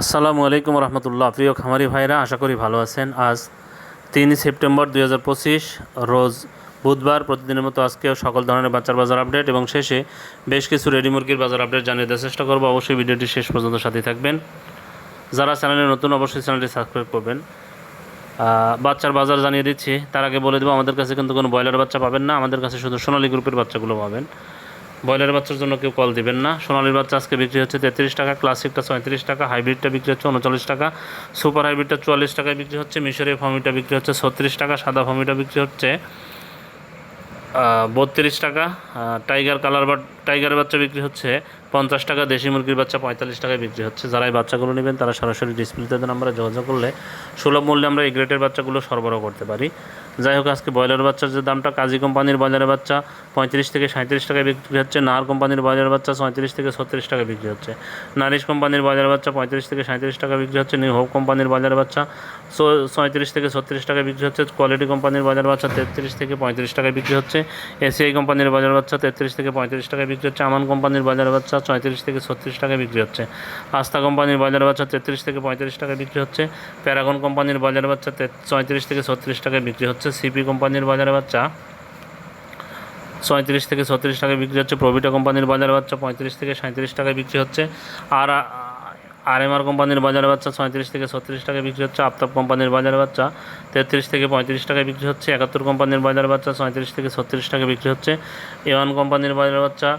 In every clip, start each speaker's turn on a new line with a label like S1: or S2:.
S1: আসসালামু আলাইকুম রহমতুল্লাহ। প্রিয় খামারি ভাইরা, আশা করি ভালো আছেন। আজ তিন সেপ্টেম্বর দুই হাজার পঁচিশ, রোজ বুধবার প্রতিদিনের মতো আজকেও সকল ধরনের বাচ্চার বাজার আপডেট এবং শেষে বেশ কিছু রেডি মুরগির বাজার আপডেট জানিয়ে দেওয়ার চেষ্টা করব। অবশ্যই ভিডিওটি শেষ পর্যন্ত সাথে থাকবেন। যারা চ্যানেলে নতুন, অবশ্যই চ্যানেলটি সাবস্ক্রাইব করবেন। বাচ্চার বাজার জানিয়ে দিচ্ছি। তার আগে বলে দেবো, আমাদের কাছে কিন্তু কোনো ব্রয়লার বাচ্চা পাবেন না। আমাদের কাছে শুধু সোনালী গ্রুপের বাচ্চাগুলো পাবেন। ব্রয়লার বাচ্চার জন্য কেউ কল দিবেন না। সোনালির বাচ্চা আজকে বিক্রি হচ্ছে তেত্রিশ টাকা, ক্লাসিকটা সঁয়ত্রিশ টাকা, হাইব্রিডটা বিক্রি হচ্ছে উনচল্লিশ টাকা, সুপার হাইব্রিডটা চুয়াল্লিশ টাকায় বিক্রি হচ্ছে মিশরের ফমিটা বিক্রি হচ্ছে ছত্রিশ টাকা, সাদা ফমিটা বিক্রি হচ্ছে বত্রিশ টাকা টাইগার কালার বা টাইগারের বাচ্চা বিক্রি হচ্ছে পঞ্চাশ টাকা দেশি মুরগির বাচ্চা পঁয়তাল্লিশ টাকায় বিক্রি হচ্ছে। যারা এই বাচ্চাগুলো নেবেন, তারা সরাসরি ডিসপ্লেতে আমরা যোগাযোগ করলে সুলভ মূল্যে আমরা এই গ্রেটের বাচ্চাগুলো সরবরাহ করতে পারি। যাই হোক, আজকে ব্রয়লার বাচ্চার যে দামটা, কাজী কোম্পানির ব্রয়লারের বাচ্চা পঁয়ত্রিশ থেকে সাঁত্রিশ টাকায় বিক্রি হচ্ছে, নার কোম্পানির ব্রয়লার বাচ্চা পঁয়ত্রিশ থেকে ছত্রিশ টাকা বিক্রি হচ্ছে, নারিশ কোম্পানির ব্রয়লার বাচ্চা পঁয়ত্রিশ থেকে সাঁত্রিশ টাকা বিক্রি হচ্ছে, নিউ হোপ কোম্পানির ব্রয়লার বাচ্চা পঁয়ত্রিশ থেকে ছত্রিশ টাকা বিক্রি হচ্ছে, কোয়ালিটি কোম্পানির বাজার বাচ্চা তেত্রিশ থেকে পঁয়ত্রিশ টাকায় বিক্রি হচ্ছে, এসিআই কোম্পানির বাজার বাচ্চা তেত্রিশ থেকে পঁয়ত্রিশ টাকায় বিক্রি হচ্ছে, আমান কোম্পানির বাজার বাচ্চা ছয়ত্রিশ থেকে ছত্রিশ টাকায় বিক্রি হচ্ছে। আস্থা কোম্পানির বাজার বাচ্চা তেত্রিশ থেকে পঁয়ত্রিশ টাকায় বিক্রি হচ্ছে। প্যারাগন কোম্পানির বাজার বাচ্চা ছয়ত্রিশ থেকে ছত্রিশ টাকায় বিক্রি হচ্ছে। সিপি কোম্পানির বাজার বাচ্চা ছয়ত্রিশ থেকে ছত্রিশ টাকায় বিক্রি হচ্ছে। প্রভিটা কোম্পানির বাজার বাচ্চা পঁয়ত্রিশ থেকে সাঁত্রিশ টাকায় বিক্রি হচ্ছে। আর আর এম আর কোম্পানির বাজার বাচ্চা ছয়ত্রিশ থেকে ছত্রিশ টাকায় বিক্রি হচ্ছে। আফতাব কোম্পানির বাজার বাচ্চা তেত্রিশ থেকে পঁয়ত্রিশ টাকায় বিক্রি হচ্ছে। একাত্তর কোম্পানির বাজার বাচ্চা ছয়ত্রিশ থেকে ছত্রিশ টাকায় বিক্রি হচ্ছে। এ কোম্পানির বাজার বাচ্চা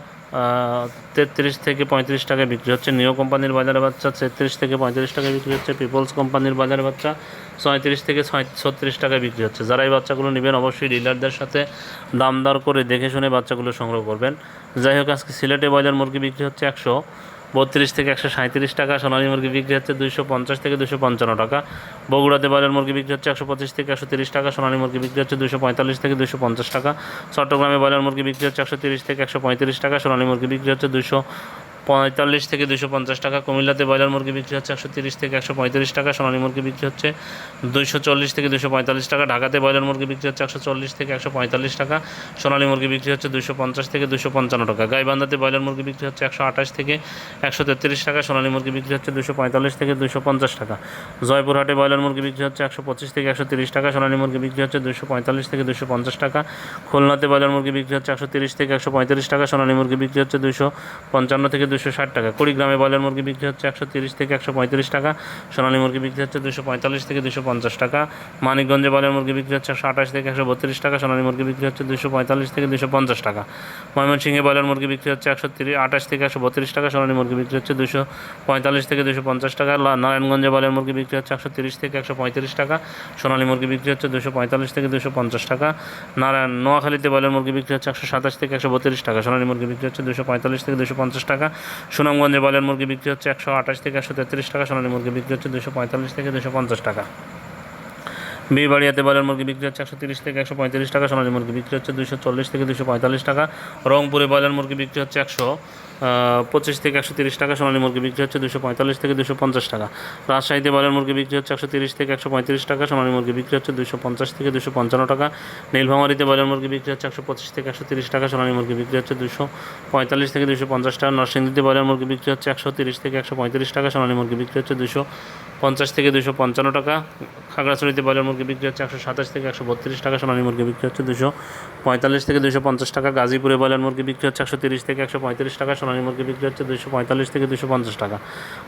S1: তেত্রিশ থেকে পঁয়ত্রিশ টাকায় বিক্রি হচ্ছে। নিও কোম্পানির বাজারে বাচ্চা তেত্রিশ থেকে পঁয়ত্রিশ টাকায় বিক্রি হচ্ছে। পিপলস কোম্পানির বাজারে বাচ্চা ছয়ত্রিশ থেকে ছত্রিশ টাকায় বিক্রি হচ্ছে। যারা এই বাচ্চাগুলো নেবেন অবশ্যই ডিলারদের সাথে দাম দর করে দেখে শুনে বাচ্চাগুলো সংগ্রহ করবেন। যাই হোক, আজকে সিলেটে বাজার মুরগি বিক্রি হচ্ছে একশো। বত্রিশ থেকে একশো সাঁত্রিশ টাকা, সোনালী মুরগি বিক্রি হচ্ছে দুইশো পঞ্চাশ থেকে দুশো পঞ্চান্ন টাকা। বগুড়াতে বাজার মুরগি বিক্রি হচ্ছে একশো পঁচিশ থেকে একশো তিরিশ টাকা, সোনালী মুরগি বিক্রি হচ্ছে দুশো পঁয়তাল্লিশ থেকে দুশো পঞ্চাশ টাকা। চট্টগ্রামে ব্রয়লার মুরগি বিক্রি হচ্ছে একশো তিরিশ থেকে একশো পঁয়ত্রিশ টাকা, সোনালী মুরগি বিক্রি হচ্ছে দুশো পঁয়তাল্লিশ থেকে দুশো পঞ্চাশ টাকা কুমিল্লাতে ব্রয়লার মুরগি বিক্রি হচ্ছে একশো তিরিশ থেকে একশো পঁয়ত্রিশ টাকা সোনালী মুরগি বিক্রি হচ্ছে দুশো চল্লিশ থেকে দুশো পঁয়তাল্লিশ টাকা ঢাকাতে ব্রয়লার মুরগি বিক্রি হচ্ছে একশো চল্লিশ থেকে একশো পঁয়তাল্লিশ টাকা সোনালী মুরগি বিক্রি হচ্ছে দুশো পঞ্চাশ থেকে দুশো পঞ্চান্ন টাকা গাইবান্ধাতে ব্রয়লার মুরগি বিক্রি হচ্ছে একশো আঠাশ থেকে একশো তেত্রিশ টাকা সোনালী মুরগি বিক্রি হচ্ছে দুশো পঁয়তাল্লিশ থেকে দুশো পঞ্চাশ টাকা জয়পুরহাটে ব্রয়লার মুরগি বিক্রি হচ্ছে একশো পঁচিশ থেকে একশো তিরিশ টাকা সোনালী মুরগি বিক্রি হচ্ছে দুশো পঁয়তাল্লিশ থেকে দুশো পঞ্চাশ টাকা খুলনাতে ব্রয়লার মুরগি বিক্রি হচ্ছে একশো তিরিশ থেকে একশো পঁয়ত্রিশ টাকা সোনালী মুরগি বিক্রি হচ্ছে দুশো পঞ্চান্ন থেকে দুশো ষাট টাকা কুড়িগ্রামে ব্রয়লার মুরগি বিক্রি হচ্ছে একশো তিরিশ থেকে একশো পঁয়ত্রিশ টাকা সোনালী মুরগি বিক্রি হচ্ছে দুশো পঁয়তাল্লিশ থেকে দুশো পঞ্চাশ টাকা মানিকগঞ্জে ব্রয়লার মুরগি বিক্রি হচ্ছে একশো আঠাশ থেকে একশো বত্রিশ টাকা সোনালী মুরগি বিক্রি হচ্ছে দুশো পঁয়তাল্লিশ থেকে দুশো পঞ্চাশ টাকা ময়মনসিংহে ব্রয়লার মুরগি বিক্রি হচ্ছে একশো তিরিশ আঠাশ থেকে একশো বত্রিশ টাকা সোনালী মুরগি বিক্রি হচ্ছে দুশো পঁয়তাল্লিশ থেকে দুশো পঞ্চাশ টাকা নারায়ণগঞ্জে ব্রয়লার মুরগি বিক্রি হচ্ছে একশো তিরিশ থেকে একশো পঁয়ত্রিশ টাকা সোনালী মুরগি বিক্রি হচ্ছে দুশো পঁয়তাল্লিশ থেকে দুশো পঞ্চাশ টাকা নারায়ণ নোয়াখালীতে ব্রয়লার মুরগি বিক্রি হচ্ছে একশো সাতাশ থেকে একশো বত্রিশ টাকা সোনালী মুরগি বিক্রি হচ্ছে দুশো পঁয়তাল্লিশ থেকে দুশো পঞ্চাশ টাকা সুনামগঞ্জে বয়লার মুরগি বিক্রি হচ্ছে একশো আঠাশ থেকে একশো তেত্রিশ টাকা, সোনালী মুরগি বিক্রি হচ্ছে দুশো পঁয়তাল্লিশ থেকে দুশো পঞ্চাশ টাকা। বিবাড়িয়াতে ব্রয়লার মুরগি বিক্রি হচ্ছে একশো তিরিশ থেকে একশো পঁয়ত্রিশ টাকা, সোনালী মুরগি বিক্রি হচ্ছে দুশো চল্লিশ থেকে দুশো পঁয়তাল্লিশ টাকা। রংপুরে ব্রয়লার মুরগি বিক্রি হচ্ছে একশো পঁচিশ থেকে একশো তিরিশ টাকা সোনালী মুরগি বিক্রি হচ্ছে দুশো পঁয়তাল্লিশ থেকে দুশো পঞ্চাশ টাকা রাজশাহীতে ব্রয়লার মুরগি বিক্রি হচ্ছে একশো তিরিশ থেকে একশো পঁয়ত্রিশ টাকা সোনালী মুরগি বিক্রি হচ্ছে দুশো পঞ্চাশ থেকে দুশো পঞ্চান্ন টাকা নীলফামারিতে ব্রয়লার মুরগি বিক্রি হচ্ছে একশো পঁচিশ থেকে একশো তিরিশ টাকা সোনালী মুরগি বিক্রি হচ্ছে দুশো পঁয়তাল্লিশ থেকে দুশো পঞ্চাশ টাকা নরসিংদীতে ব্রয়লার মুরগি বিক্রি হচ্ছে একশো তিরিশ থেকে একশো পঁয়ত্রিশ টাকা সোনালী মুরগি বিক্রি হচ্ছে দুশো পঞ্চাশ থেকে দুশো পঞ্চান্ন টাকা খাগড়াছড়িতে ব্রয়লার মুরগি বিক্রি হচ্ছে একশো সাতাশ থেকে একশো বত্রিশ টাকা সোনালী মুরগি বিক্রি হচ্ছে দুশো পঁয়তাল্লিশ থেকে দুশো পঞ্চাশ টাকা গাজীপুরে ব্রয়লার মুরগি বিক্রি হচ্ছে একশো তিরিশ থেকে একশো পঁয়ত্রিশ টাকা সোনালী মুরগি বিক্রি হচ্ছে দুশো পঁয়তাল্লিশ থেকে দুশো পঞ্চাশ টাকা।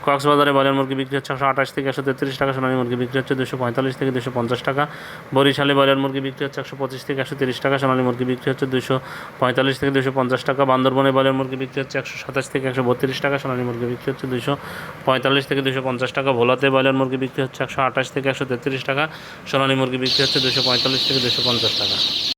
S1: কক্সবাজারে ব্রয়লার মুরগি বিক্রি হচ্ছে একশো আঠাশ থেকে একশো তেত্রিশ টাকা, সোনালী মুরগি বিক্রি হচ্ছে দুশো পঁয়তাল্লিশ থেকে দুশো পঞ্চাশ টাকা। বরিশালে ব্রয়লার মুরগি বিক্রি হচ্ছে একশো পঁচিশ থেকে একশো তিরিশ টাকা, সোনালী মুরগি বিক্রি হচ্ছে দুশো পঁয়তাল্লিশ থেকে দুশো পঞ্চাশ টাকা। বান্দরবনে ব্রয়লার মুরগি বিক্রি হচ্ছে একশো সাতাশ থেকে একশো বত্রিশ টাকা, সোনালী মুরগি বিক্রি হচ্ছে দুশো পঁয়তাল্লিশ থেকে দুশো পঞ্চাশ টাকা। ভোলাতে ব্রয়লার মুরগি বিক্রি হচ্ছে একশো আঠাশ থেকে একশো তেত্রিশ টাকা, সোনালী মুরগি বিক্রি হচ্ছে দুশো পঁয়তাল্লিশ থেকে দুশো পঞ্চাশ টাকা।